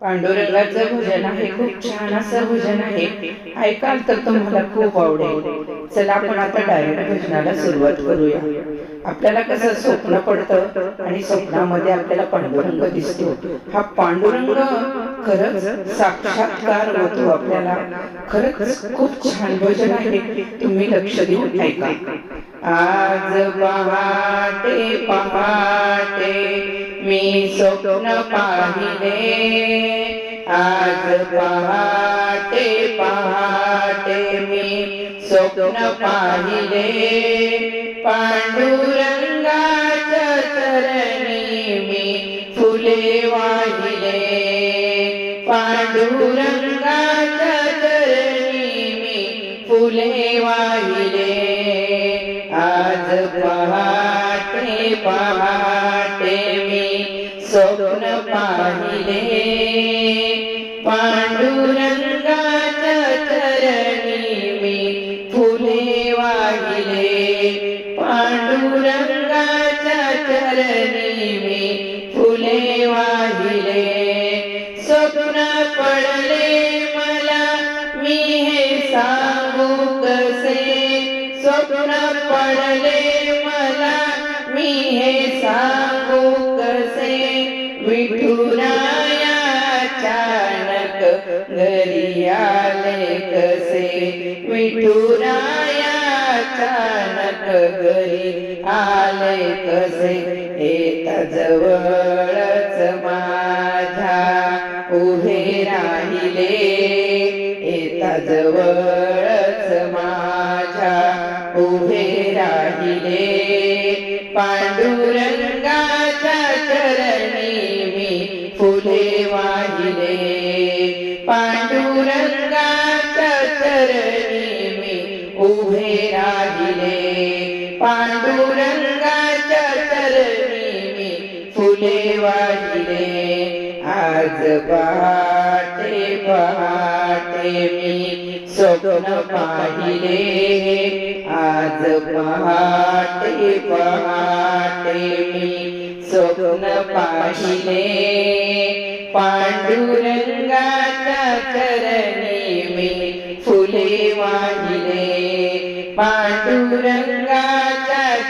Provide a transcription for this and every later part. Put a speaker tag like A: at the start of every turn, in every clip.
A: पांडुरंगाचं भजन आहे. खूप छान असं भजन आहे. ऐकाल तर तुम्हाला खूप आवडेल. चला आपण आता डायरेक्ट भजनाला सुरुवात करूया. आपल्याला कसं स्वप्न पडतं आणि स्वप्नामध्ये आपल्याला पांडुरंग दिसतो. हा पांडुरंग खरंच साक्षात्कार होतो आपल्याला. खरंच खूप छान भजन आहे. तुम्ही लक्ष देऊन ऐका. आज पहाटे पहाटे मी स्वप्न पाहिले. आज पहाटे पहाटे मी स्वप्न पाहिले. पांडुरंगाच्या चरणी मी फुले वाहिले. पांडुरंगाच्या आज पहाटे पहाटे मी स्वप्न पाहिले. पांडुरंगाच्या चरणी मी फुले वाहिले. पांडुरंगाच्या चरणी मी फुले वाहिले. स्वप्न पडले मला मी हे सांगू कसे? स्वप्न पडले विठुराया अचानक घरी आले कसे? विठुराया अचानक घरी आले कसे? येत जवळच माझ्या उभे राहिले येता जवळ. पांडुरंगाच्या चरणी फुले वाहिले. आज पहाटे पहाटे मी स्वप्न पाहिले. आज पहाटे पहाटे मी स्वप्न पाहिले. पांडुरंगाच्या चरणी मी फुले वाहिले. पांडुरंगाच्या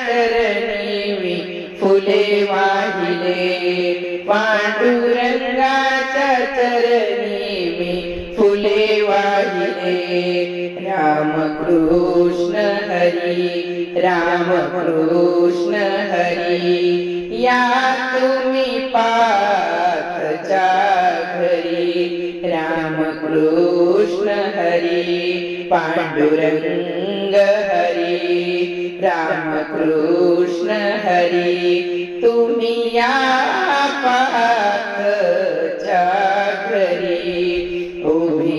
A: चरणी फुले वाहिले. पांडुरंगाच्या चरणी फुले वाहिले. राम कृष्ण हरी राम कृष्ण हरी. या तुम्ही पातच्या घरी. राम कृष्ण हरी पांडुरंग रामकृष्ण हरी तुम्ही या पातच्या घरी उभी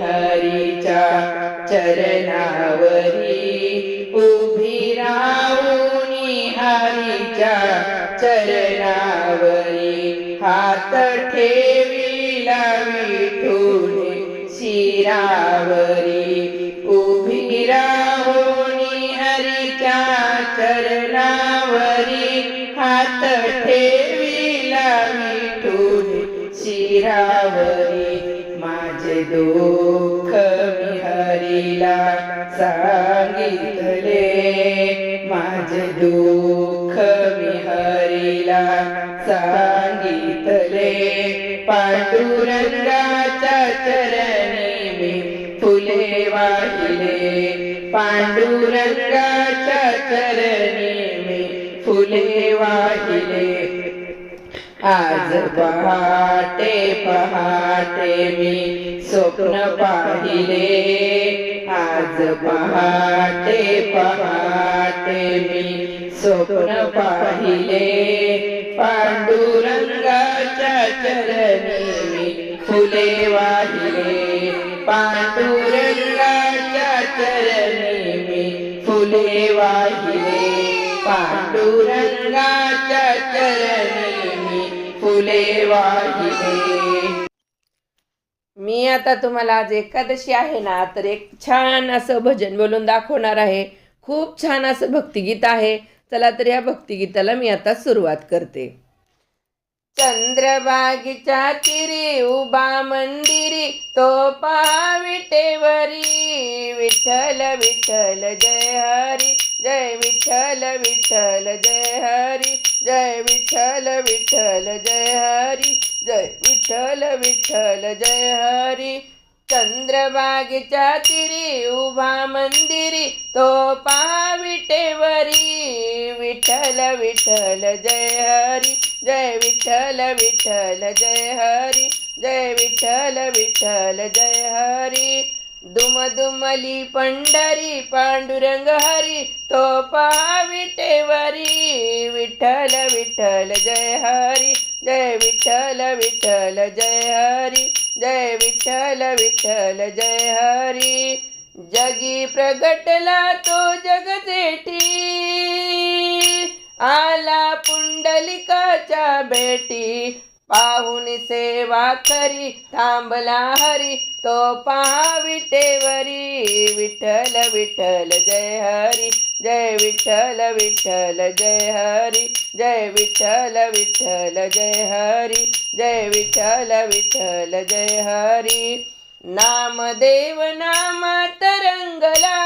A: हरीच्या चरणावरी। उभी राहुनी हरीच्या चरणावरी। हात ठेविला विठुने शिरावरी। ठेविला विठुने शिरावरी. माझे दुःख मी हरीला सांगितले. माझे दुःख मी हरीला सांगितले. पांडुरंगाच्या चरणी मी फुले वाहिले. पांडुरंगाच्या चरणी फुले वाहिले. आज पहाटे पहाटे मी स्वप्न पाहिले. आज पहाटे पहाटे मी स्वप्न पाहिले. पांडुरंगाच्या चरणी मी फुले वाहिले. पांडू फुले वाहिले. मी
B: आता तुम्हाला आज एकादशी आहे ना तर एक छान असं भजन बोलून दाखवणार आहे. खूप छान असं भक्तिगीत आहे. चला तर या भक्तिगीताला मी आता सुरुवात करते. चंद्रबागीच्या तिरी उभा मंदिरी तो पहा विटेवरी विठ्ठल विठ्ठल जय हरी जय विठ्ठल विठ्ठल जय हरी जय विठ्ठल विठ्ठल जय हरी जय विठ्ठल विठ्ठल जय हरी. चंद्रबागेच्या तिरी उभा मंदिरी तो पहा विटेवरी विठ्ठल विठ्ठल जय हरी जय विठ्ठल विठ्ठल जय हरी जय विठ्ठल विठ्ठल जय हरी. दुम दुमली पंढरी पांडुरंग हरी तो पहा विटेवरी विठ्ठल विठ्ठल जय हरी जय विठ्ठल विठ्ठल जय हरी. जय विठ्ठल विठ्ठल जय हरी. जगी प्रगटला तो जगदेठी आला पुंडलिकाच्या भेटी. पाहुनी सेवा करी थांबला हरी तो पहा विटेवरी विठ्ठल विठ्ठल जय हरी जय विठ्ठल विठ्ठल जय हरी जय विठ्ठल विठ्ठल जय हरी जय विठ्ठल विठ्ठल जय हरी. नामदेव नामा तरंगला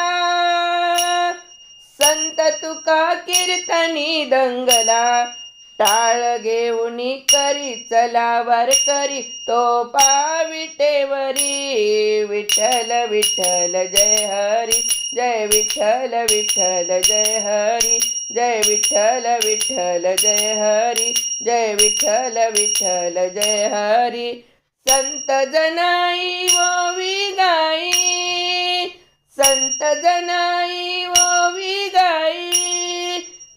B: संत तुका कीर्तनी दंगला टाळ घेऊन करी चला वर करी तो पाविटेवरी विठ्ठल विठ्ठल जय हरी जय विठ्ठल विठ्ठल जय हरी जय विठ्ठल विठ्ठल जय हरी जय विठ्ठल विठ्ठल जय हरी. संत जनाई वो गाई संत जनाई वो गाई.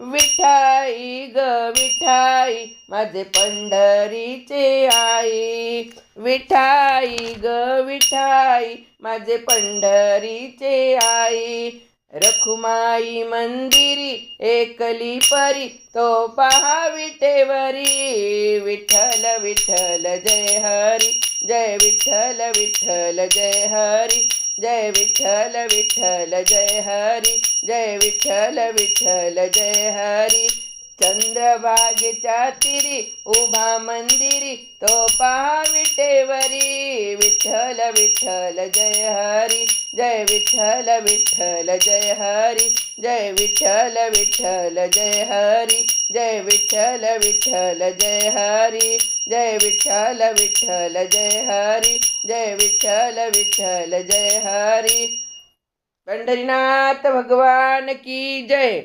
B: विठाई गवी विठाई माझे पंढरीचे आई. विठाई ग विठाई माझे पंढरीचे आई. रखुमाई मंदिरी एकली परी तो पहा विटेवरी. विठ्ठल विठ्ठल जय हरी. जय विठ्ठल विठ्ठल जय हरी. जय विठ्ठल विठ्ठल जय हरी. जय विठ्ठल विठ्ठल जय हरी. चंद्रभागेच्या तिरी उभा मंदिरी तो पहा विटेवरी विठ्ठल विठ्ठल जय हरी जय विठ्ठल विठ्ठल जय हरी जय विठ्ठल विठ्ठल जय हरी जय विठ्ठल विठ्ठल जय हरी जय विठ्ठल विठ्ठल जय हरी जय विठ्ठल विठ्ठल जय हरी. पंढरीनाथ भगवान की जय.